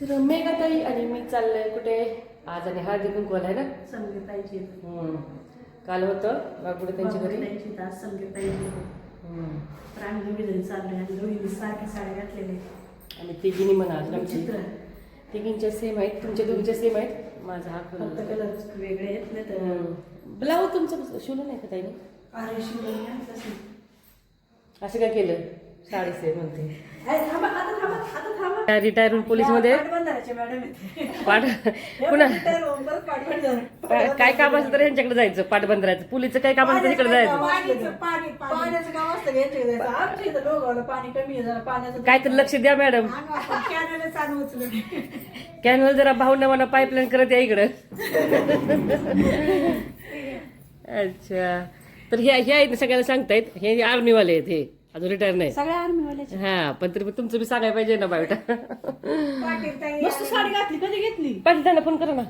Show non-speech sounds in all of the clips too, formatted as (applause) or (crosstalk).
तर मेघाताई आणि मी चाललोय कुठे? आज आणि हळदी कुंकवाला आहे ना? संगीताईची. काल होतं? बागुडे त्यांच्या घरी? त्यांची तास संगीताईची हम्म. प्राणी विजयी चालले आणि दोघींनी सारख्या साड्या घातलेले आणि तिघीनी म्हणा आज आमची. चित्र तिघींच्या सेम आहेत तुमच्या दोघींच्या सेम आहेत. माझा हा फक्त कलर कलर वेगळे आहेत तर ब्लाऊज तुमचं शिवलं नाही का ताईने अरे शिवलं नाही. असं काय केलं? साडी सेम म्हणते. अरे थांबा आता थांबा आता थांबा. रिटायर पाठ हे पुन्हा. काय काय काम असलं तर यांच्याकडे जायचं पाटबंधाराचं पोलीसचं काय काम असलं तर इकडे जायचं. आहे काय तर लक्ष द्या मॅडम कॅनल जरा भाऊंना मला पाईपलाईन करत या इकडं. (laughs) अच्छा. तर हे हे आहेत ना सगळ्यांना सांगतायत. हे आर्मीवाले आहेत हे. अजून रिटायर नाही. सगळ्या आर्मीवाल्याचे हा पण तरी पण तुमचं बी सांगायला पाहिजे ना बायोटा. मस्त साडी घातली कधी घेतली? पण त्यांना फोन करा ना.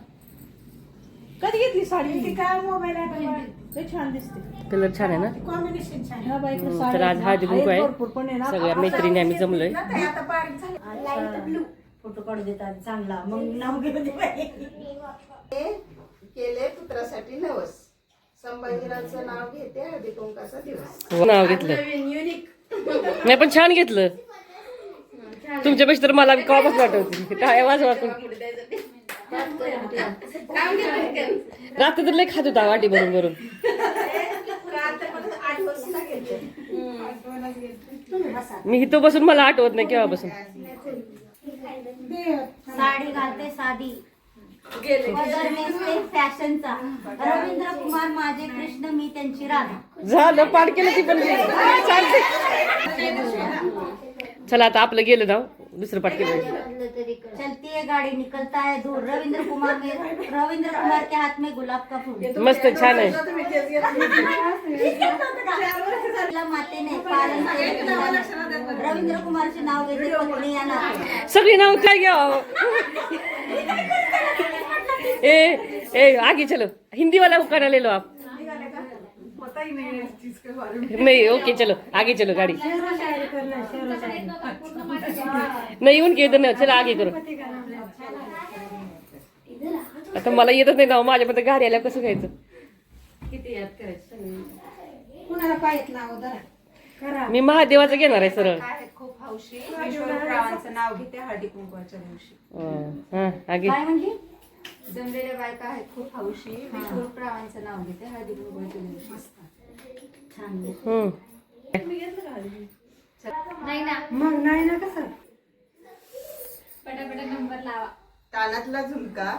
कधी घेतली साडी? काय मोबाईल छान दिसते. कलर छान आहे ना? कॉम्बिनेशन छान ह्या बाईकडे हम्म, साड्या तर आज हळदी कुंकू आहे. भरपूर पण आहे ना. सगळ्या मैत्रिणी आम्ही जमलोय. आता बारीक झाले. फोटो काढू देतात चांगला. मग नाव घेऊन. हे केले पुत्रासाठी नवस. संभाजीरावचं नाव घेते हळदी कुंकाचा दिवस नाव घेतलं. नवीन युनिक नाही पण छान घेतलं. तुमच्यापेक्षा तर मला कॉमच वाटवते काय वाजवा रात्री तर लय खात होता वाटी भरून भरून. मी इथं बसून मला आठवत नाही केव्हापासून. साडी घालते साधी. फॅशनचा (laughs) रवींद्र कुमार माझे कृष्ण मी त्यांची राधा झालं पाठ केलं ती पण. चालते चला आता आपलं गेलं नाव दुसरं पाठ केलं चलती है गाड़ी निकलता है दूर रविंद्र कुमार में रविंद्र कुमार के हाथ में गुलाब का फूल. (laughs) मस्त छान आहे. आपल्या मातेने पालन केले. रवींद्र कुमारचे नाव घेते पत्नी या नाते सगळी नाव काय घ्यावं? (laughs) ए ए आगे चलो। हिंदी वाला हुकाना ले लो आप। नहीं ओके चलो आगे चलो गाड़ी। नहीं उनके इधर नाही चला आगे करो। आता मला येतच नाही ना माझ्यामध्ये गाडी आल्या कसं घ्यायचं? कुणाला पाहिजे नाव जरा करा. मी महादेवाचं घेणार आहे सरळ. आहेत? खूप हौशी. नाव घेते हळदी कुंकवाच्या दिवशी हा आगे. काय म्हणली? जमलेल्या बायका आहेत खूप हौशी. विष्णुरावांचं नाव घेते. हळदी दिवशी छान हम्म नाही ना. मग नाही ना कसं? पटापटा नंबर लावा. कानातला झुमका.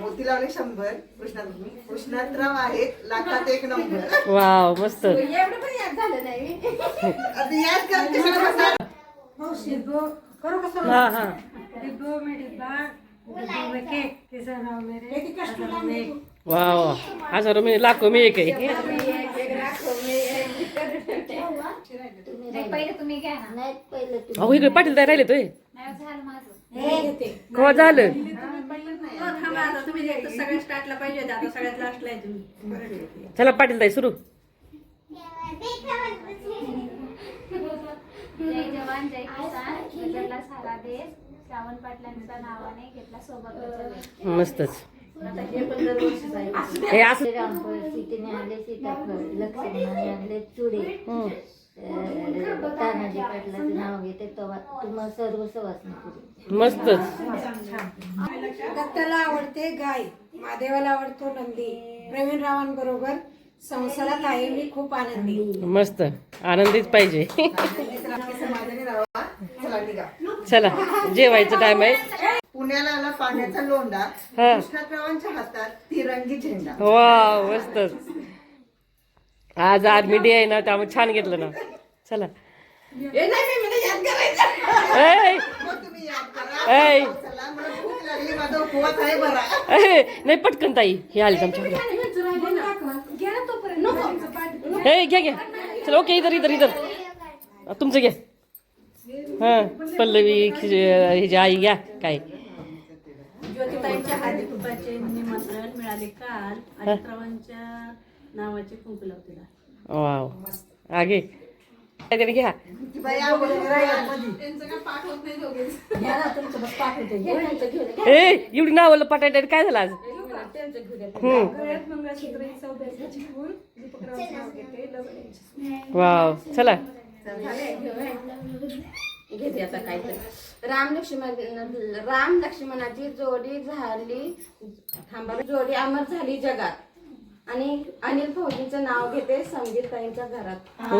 मोती लावले शंभर. कृष्णात कृष्णातराव आहेत. लाखात एक नंबर. वाव मस्त. एवढं पण याद झालं नाही. आता याच का कशाला बसा? डिब्बो करो कसं हा हा. डिब्बो में डिब्बा वाव हजारो मी लाखो मी एक आहे. नाही, पहिले तुम्ही घ्या ना. नाही पहिलं तू अहो इकडे पाटील राहिले तोय नाही झालं चला पाटील ताई सुरू. जय जवान जय किसान. सारा देश. श्रावण पाटलांच्या नावाने घेतला सोबत मस्तच. आता हे हे असं श्रीरामपूर सीतेने आणले सीताफळ लक्ष्मणाने आणले चुडे. हम्म. अं, तानाजी पाटलाचं नाव घेते तेव्हा तुम्हाला सर्व मस्तच. दत्ताला आवडते गाय महादेवाला आवडतो नंदी. प्रवीण रावांबरोबर संसारात आहे मी खूप आनंदी. मस्त. आनंदीच पाहिजे. चला जेवायचं टाइम आहे. पुण्याला आला पाण्याचा लोंढा हा. कृष्णातरावांच्या हातात तिरंगी झेंडा. वा मस्तच आज आर्मी डे आहे ना त्यामुळे छान घेतलं ना. चला. नाही मी मला याद करायचं. ऐ, मग तुम्ही याद करा. ऐ, चला मला भूक लागली माझा उपवास आहे बरा. ऐ, नाही पटकन ताई हे आली आमच्याकडे हे घ्या घ्या. चला ओके इधर इधर इधर. तुमचं घ्या. हा पल्लवी हिची आई घ्या काय? ज्योतिताईंच्या हळदी कुंकाचे निमंत्रण मिळाले काल अजितरावांच्या नावाचे कुंकू लावतील. वाव. आगे. काहीतरी घ्या. ए एवढी नावं पटायला काय झालं आज. वाव. चला. घेते आता काहीतरी. राम लक्ष्मण राम लक्ष्मणाची जोडी झाली. थांबा जोडी अमर झाली जगात. आणि अनिल फौजींचं नाव घेते संगीत ताईंच्या घरात